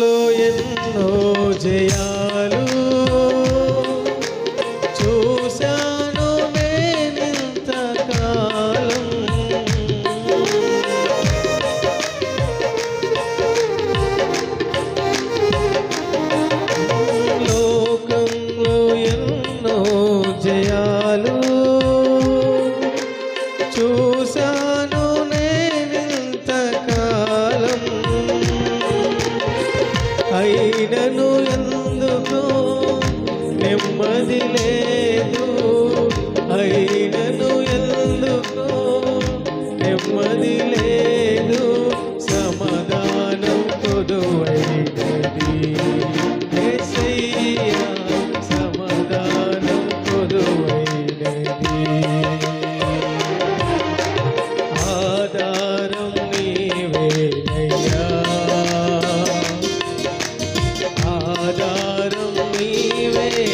జీవితంలో ఎన్నో జయాలు చూశాను నేనింతకాలం లోకంలో ఎన్నో జయాలు అయినను ఎందుకు నెమ్మది లేదు. అయినను